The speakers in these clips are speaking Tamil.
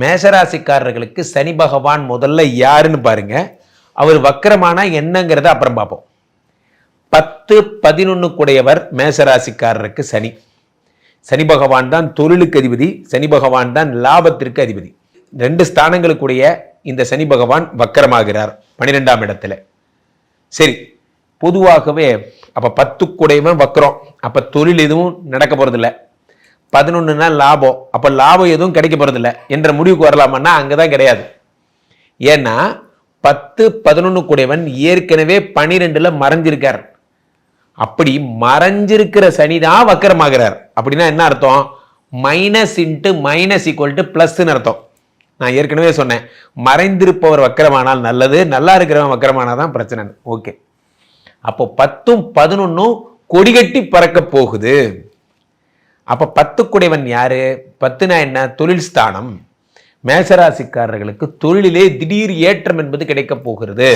மேஷராசிக்காரர்களுக்கு சனி பகவான் முதல்ல யாருன்னு பாருங்க. அவர் வக்கரமான என்னங்கிறத அப்புறம் பார்ப்போம். பத்து பதினொன்று கூடையவர் மேசராசிக்காரருக்கு சனி. சனி பகவான் தான் தொழிலுக்கு அதிபதி சனி பகவான் தான் லாபத்திற்கு அதிபதி. ரெண்டு ஸ்தானங்களுக்குடைய இந்த சனி பகவான் வக்கரமாகிறார் பன்னிரெண்டாம் இடத்துல. சரி பொதுவாகவே அப்போ பத்து கூடையவன் வக்கரம். அப்போ தொழில் எதுவும் நடக்க போகிறதில்ல பதினொன்றுனா லாபம். அப்போ லாபம் எதுவும் கிடைக்க போகிறதில்ல என்ற முடிவுக்கு வரலாமான்னா அங்கே தான் கிடையாது. ஏன்னா பத்து பதினொன்று கூடையவன் ஏற்கனவே பனிரெண்டில் மறைஞ்சிருக்கார். அப்படி மறைஞ்சிருக்கிற சனி தான் வக்கரமாகிறார். அப்படின்னா என்ன அர்த்தம்? Minus into minus equal to ப்ளஸ்ன்னு அர்த்தம். நான் ஏற்கனவே சொன்னேன். மறைந்திருப்பவர் வக்கரமானால் நல்லது நல்லா இருக்கிறவன் வக்கரமானால் தான் பிரச்சனை ஓகே. அப்போ பத்தும் பதினொன்றும் கொடிகட்டி பறக்க போகுது. அப்ப பத்து குடைவன் யாரு? பத்துனா என்ன? தொழில் ஸ்தானம். மேசராசிக்காரர்களுக்கு தொழிலிலே திடீர் ஏற்றம் என்பது கிடைக்கப் போகிறது.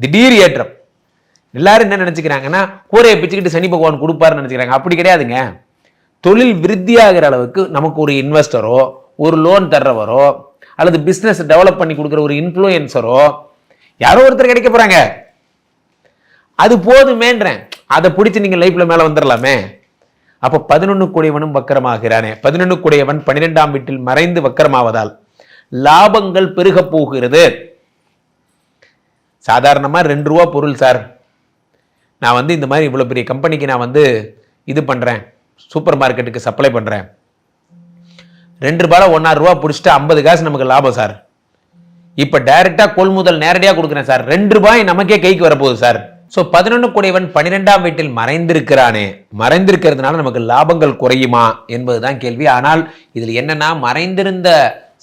திடீர் ஏற்றம். எல்லாரும் என்ன நினச்சிக்கிறாங்கன்னா கூரையை பிச்சுக்கிட்டு சனி பகவான் கொடுப்பாருன்னு நினச்சிக்கிறாங்க. அப்படி கிடையாதுங்க. தொழில் விருத்தியாகிற அளவுக்கு நமக்கு ஒரு இன்வெஸ்டரோ ஒரு லோன் தர்றவரோ அல்லது பிஸ்னஸ் டெவலப் பண்ணி கொடுக்குற ஒரு இன்ஃப்ளூயன்சரோ யாரோ ஒருத்தர் கிடைக்க போகிறாங்க அது போதுமேன்றேன். அதை பிடிச்சி நீங்கள் லைஃப்பில் மேலே வந்துடலாமே அப்போ பதினொன்று கூடியவனும் வக்கரமாகிறானே. பதினொன்று கூடியவன் பன்னிரெண்டாம் வீட்டில் மறைந்து வக்கரமாவதால் லாபங்கள் பெருக போகிறது. சாதாரணமாக ரெண்டு ரூபா பொருள் சார். நான் வந்து இந்த மாதிரி இவ்வளோ பெரிய கம்பெனிக்கு நான் வந்து இது பண்ணுறேன் சூப்பர் மார்க்கெட்டுக்கு சப்ளை பண்ணுறேன் ரெண்டு ரூபாய் ஒன்னாறு ரூபா பிடிச்சிட்டு ஐம்பது காசு நமக்கு லாபம் சார். இப்போ டைரெக்டாக கொள்முதல் நேரடியாக கொடுக்குறேன் சார். ரெண்டு ரூபாய் நமக்கே கைக்கு வரப்போகுது சார். ஸோ பதினொன்று கூடையவன் பன்னிரெண்டாம் வீட்டில் மறைந்திருக்கிறானே. மறைந்திருக்கிறதுனால நமக்கு லாபங்கள் குறையுமா என்பதுதான் கேள்வி. ஆனால் இதில் என்னன்னா மறைந்திருந்த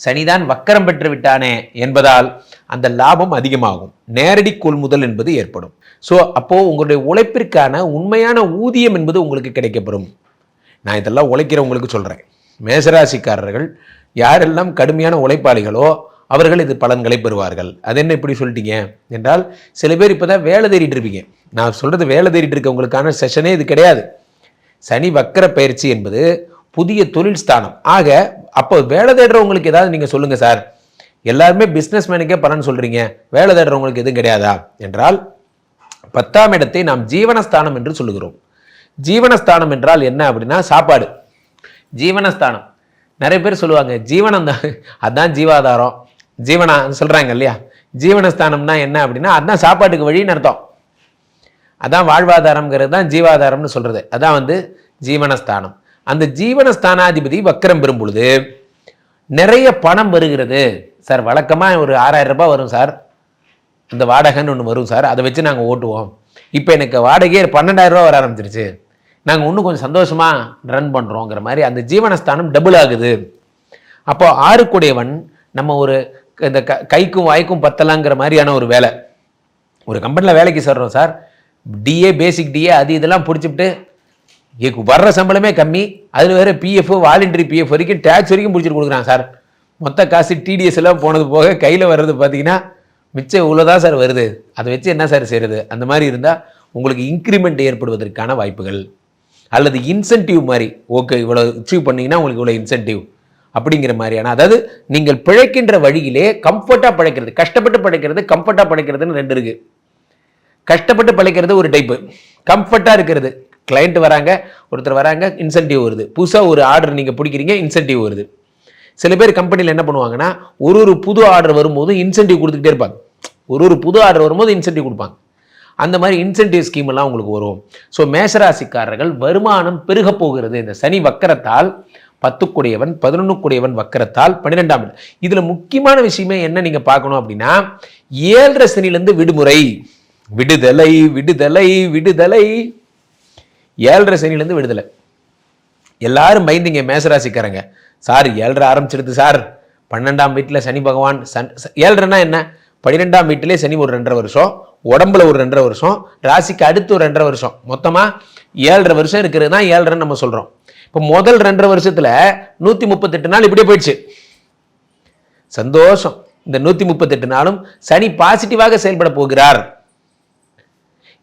சனிதான் வக்கரம் பெற்று விட்டானே என்பதால் அந்த லாபம் அதிகமாகும். நேரடி கொள்முதல் என்பது ஏற்படும். ஸோ அப்போது உங்களுடைய உழைப்பிற்கான உண்மையான ஊதியம் என்பது உங்களுக்கு கிடைக்கப்படும் நான் இதெல்லாம் உழைக்கிறவங்களுக்கு சொல்கிறேன் மேசராசிக்காரர்கள் யாரெல்லாம் கடுமையான உழைப்பாளிகளோ அவர்கள் இது பலன்களை பெறுவார்கள். அது என்ன இப்படி சொல்லிட்டீங்க? என்றால் சில பேர் இப்போ தான் வேலை தேடிட்டு இருப்பீங்க. நான் சொல்கிறது வேலை தேடிட்டு இருக்கவங்களுக்கான செஷனே இது கிடையாது. சனி வக்கர பயிற்சி என்பது புதிய தொழில் ஸ்தானம். ஆக அப்போ வேலை தேடுறவங்களுக்கு ஏதாவது நீங்கள் சொல்லுங்கள் சார். எல்லாருமே பிஸ்னஸ் மேனுக்கே பலன் சொல்கிறீங்க வேலை தேடுறவங்களுக்கு எதுவும் கிடையாதா? என்றால் பத்தாம் இடத்தை நாம் ஜீவனஸ்தானம் என்று சொல்லுகிறோம். ஜீவனஸ்தானம் என்றால் என்ன அப்படின்னா சாப்பாடு. ஜீவனஸ்தானம். நிறைய பேர் சொல்லுவாங்க ஜீவனம் தான் அதுதான் ஜீவாதாரம். ஜீவனா சொல்கிறாங்க இல்லையா? ஜீவனஸ்தானம்னா என்ன அப்படின்னா அதான் சாப்பாட்டுக்கு வழின்னு அர்த்தம். அதான் வாழ்வாதாரம்ங்கிறது தான் ஜீவாதாரம்னு சொல்கிறது அதான் வந்து ஜீவனஸ்தானம். அந்த ஜீவனஸ்தானாதிபதி வக்கரம் பெறும் பொழுது நிறைய பணம் வருகிறது. சார் வழக்கமாக ஒரு ஆறாயிரம் ரூபாய் வரும் சார். அந்த வாடகைன்னு ஒன்று வரும் சார். அதை வச்சு நாங்கள் ஓட்டுவோம். இப்போ எனக்கு வாடகையே பன்னெண்டாயிரம் ரூபா வர ஆரம்பிச்சிருச்சு. நாங்கள் இன்னும் கொஞ்சம் சந்தோஷமாக ரன் பண்ணுறோங்கிற மாதிரி அந்த ஜீவனஸ்தானம் டபுள் ஆகுது. அப்போ ஆறுக்குடையவன் நம்ம ஒரு இந்த க கைக்கும் வாய்க்கும் பத்தலாங்கிற மாதிரியான ஒரு வேலை. ஒரு கம்பெனியில் வேலைக்கு சேர்றோம் சார். டிஏ பேசிக் டிஏ அது இதெல்லாம் பிடிச்சிவிட்டு வர்ற சம்பளமே கம்மி. அதில் வேறு பிஎஃப் வாலண்டரி பிஎஃப் வரைக்கும் டேக்ஸ் வரைக்கும் பிடிச்சிட்டு கொடுக்குறாங்க சார். மொத்த காசு டிடிஎஸ் எல்லாம் போனது போக கையில் வர்றது பார்த்தீங்கன்னா மிச்சம் இவ்வளோதான் சார் வருது. அதை வச்சு என்ன சார் செய்கிறது அந்த மாதிரி இருந்தால் உங்களுக்கு இன்க்ரிமெண்ட் ஏற்படுவதற்கான வாய்ப்புகள். அல்லது இன்சென்டிவ் மாதிரி ஓகே இவ்வளோ அச்சீவ் பண்ணிங்கன்னா உங்களுக்கு இவ்வளோ இன்சென்டிவ் அப்படிங்கிற மாதிரியான அதாவது நீங்கள் பிழைக்கின்ற வழியிலே கம்ஃபர்ட்டாக பிழைக்கிறது கஷ்டப்பட்டு பிழைக்கிறது கம்ஃபர்ட்டாக பிழைக்கிறதுன்னு ரெண்டு இருக்குது கஷ்டப்பட்டு பிழைக்கிறது ஒரு டைப்பு கம்ஃபர்ட்டாக இருக்கிறது. கிளைண்ட் வராங்க ஒருத்தர் வராங்க இன்சென்டிவ் வருது. புதுசாக ஒரு ஆர்டர் நீங்கள் பிடிக்கிறீங்க இன்சென்டிவ் வருது. சில பேர் கம்பெனியில் என்ன பண்ணுவாங்கன்னா ஒரு ஒரு புது ஆர்டர் வரும்போது இன்சென்டிவ் கொடுத்துக்கிட்டே இருப்பாங்க. ஒரு ஒரு புது ஆர்டர் வரும்போது இன்சென்டிவ் கொடுப்பாங்க. அந்த மாதிரி இன்சென்டிவ் ஸ்கீம் எல்லாம் உங்களுக்கு வரும். ஸோ மேசராசிக்காரர்கள் வருமானம் பெருகப் போகிறது. இந்த சனி வக்கரத்தால் பத்துக்குடையவன் பதினொன்றுக்குடையவன் வக்கரத்தால் பன்னிரெண்டாம் இடம். இதில் முக்கியமான விஷயமே என்ன நீங்கள் பார்க்கணும் அப்படின்னா ஏழரை சனிலேருந்து விடுமுறை. விடுதலை விடுதலை விடுதலை. ஏழரை சனிலேருந்து விடுதலை. எல்லாரும் பயந்தீங்க மேசராசிக்காரங்க. சார் ஏழரை ஆரம்பிச்சிடுது சார். பன்னெண்டாம் வீட்டில் சனி பகவான் சன் ச- என்ன? பன்னிரெண்டாம் வீட்டிலே சனி ஒரு ரெண்டரை வருஷம் உடம்புல ஒரு ரெண்டரை வருஷம் ராசிக்கு அடுத்து ஒரு ரெண்டரை வருஷம். மொத்தமாக ஏழரை வருஷம் இருக்கிறது தான் ஏழரைன்னு நம்ம சொல்கிறோம் இப்போ முதல் ரெண்டரை வருஷத்தில் நூற்றி முப்பத்தெட்டு நாள் இப்படியே போயிடுச்சு. சந்தோஷம். இந்த நூற்றி முப்பத்தெட்டு நாளும் சனி பாசிட்டிவாக செயல்பட போகிறார்.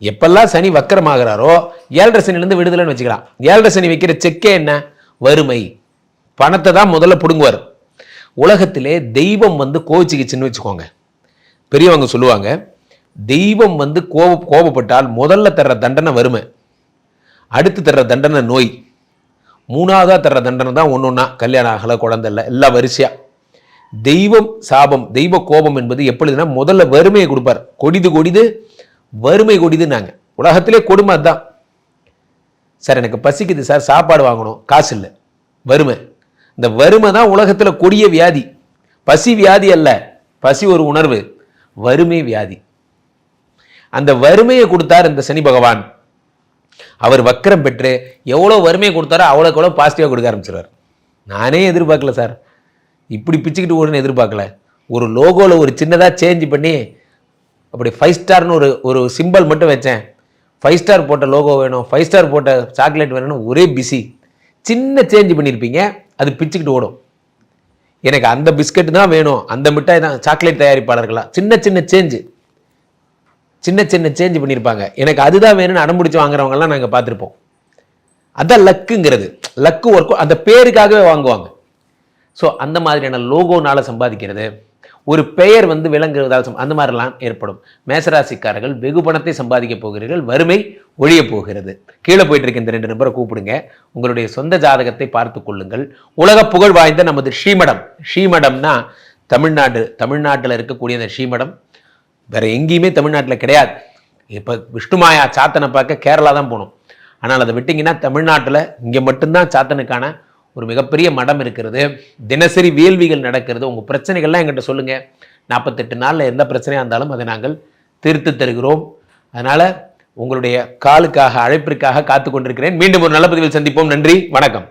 எப்பெல்லாம் சனி வக்கரமாகிறாரோ ஏழரை சனிலேருந்து விடுதலைன்னு வச்சுக்கலாம். ஏழரை சனி வைக்கிற செக்கே என்ன? வறுமை. பணத்தை தான் முதல்ல பிடுங்குவார். உலகத்திலே தெய்வம் வந்து கோவிச்சுக்கிச்சுன்னு வச்சுக்கோங்க. பெரியவங்க சொல்லுவாங்க தெய்வம் வந்து கோப கோபப்பட்டால் முதல்ல தர்ற தண்டனை வறுமை. அடுத்து தர்ற தண்டனை நோய். மூணாவதா தர்ற தண்டனை தான் ஒன்று ஒன்றா கல்யாணம் ஆகலை குழந்தை இல்லை எல்லாம் வரிசையாக தெய்வம் சாபம் தெய்வ கோபம் என்பது எப்பொழுதுனா முதல்ல வறுமையை கொடுப்பார். கொடிது கொடிது வறுமை கொடிதுன்னாங்க. உலகத்திலே கொடுமை அதுதான். சார் எனக்கு பசிக்குது சார் சாப்பாடு வாங்கணும் காசு இல்லை. வறுமை. இந்த வறுமை தான் உலகத்தில் கொடிய வியாதி. பசி வியாதி அல்ல. பசி ஒரு உணர்வு. வறுமை வியாதி. அந்த வறுமையை கொடுத்தார் இந்த சனி பகவான். அவர் வக்கரம் பெற்று எவ்வளோ வறுமையை கொடுத்தாரோ அவ்வளோக்கு எவ்வளோ பாசிட்டிவாக கொடுக்க ஆரம்பிச்சிருவார். நானே எதிர்பார்க்கல சார். இப்படி பிச்சுக்கிட்டு ஓடுன்னு எதிர்பார்க்கல. ஒரு லோகோவில் ஒரு சின்னதாக சேஞ்ச் பண்ணி அப்படி ஃபைவ் ஸ்டார்னு ஒரு ஒரு சிம்பல் மட்டும் வச்சேன். ஃபைவ் ஸ்டார் போட்ட லோகோ வேணும் ஃபைவ் ஸ்டார் போட்ட சாக்லேட் வேணும்னு ஒரே பிஸி சின்ன சேஞ்ச் பண்ணியிருப்பீங்க அது பிச்சுக்கிட்டு ஓடும். எனக்கு அந்த பிஸ்கட் தான் வேணும் அந்த மிட்டாய் தான் சாக்லேட் தயாரிப்பாளர்களாக சின்ன சின்ன சேஞ்சு சின்ன சின்ன சேஞ்ச் பண்ணியிருப்பாங்க. எனக்கு அதுதான் வேணும்னு அடம்பிடிச்சு வாங்குறவங்கலாம் நாங்கள் பார்த்துருப்போம். அதான் லக்குங்கிறது லக்கு ஒர்க் அந்த பேருக்காகவே வாங்குவாங்க. ஸோ அந்த மாதிரியான லோகோனால சம்பாதிக்கிறது ஒரு பெயர் வந்து விளங்குறதால் அந்த மாதிரிலாம் ஏற்படும். மேசராசிக்காரர்கள் வெகு பணத்தை சம்பாதிக்க போகிறீர்கள் வறுமை ஒழிய போகிறது. கீழே போயிட்டு இருக்க இந்த ரெண்டு நபரை கூப்பிடுங்க. உங்களுடைய சொந்த ஜாதகத்தை பார்த்து கொள்ளுங்கள். உலக புகழ் வாய்ந்த நமது ஸ்ரீமடம். ஸ்ரீமடம்னா தமிழ்நாடு தமிழ்நாட்டில் இருக்கக்கூடிய அந்த ஸ்ரீமடம். வேற எங்கேயுமே தமிழ்நாட்டில் கிடையாது. இப்போ விஷ்ணுமாயா சாத்தனை பார்க்க கேரளா தான் போகணும் ஆனால் அதை விட்டிங்கன்னா தமிழ்நாட்டில் இங்கே மட்டும்தான் சாத்தனுக்கான ஒரு மிகப்பெரிய மடம் இருக்கிறது. தினசரி வேள்விகள் நடக்கிறது. உங்கள் பிரச்சனைகள்லாம் எங்கிட்ட சொல்லுங்கள் நாற்பத்தெட்டு நாளில் எந்த பிரச்சனையாக இருந்தாலும் அதை நாங்கள் தீர்த்து தருகிறோம். அதனால் உங்களுடைய காலுக்காக அழைப்பிற்காக காத்து கொண்டிருக்கிறேன் மீண்டும் ஒரு நல்ல பதிவில் சந்திப்போம். நன்றி. வணக்கம்.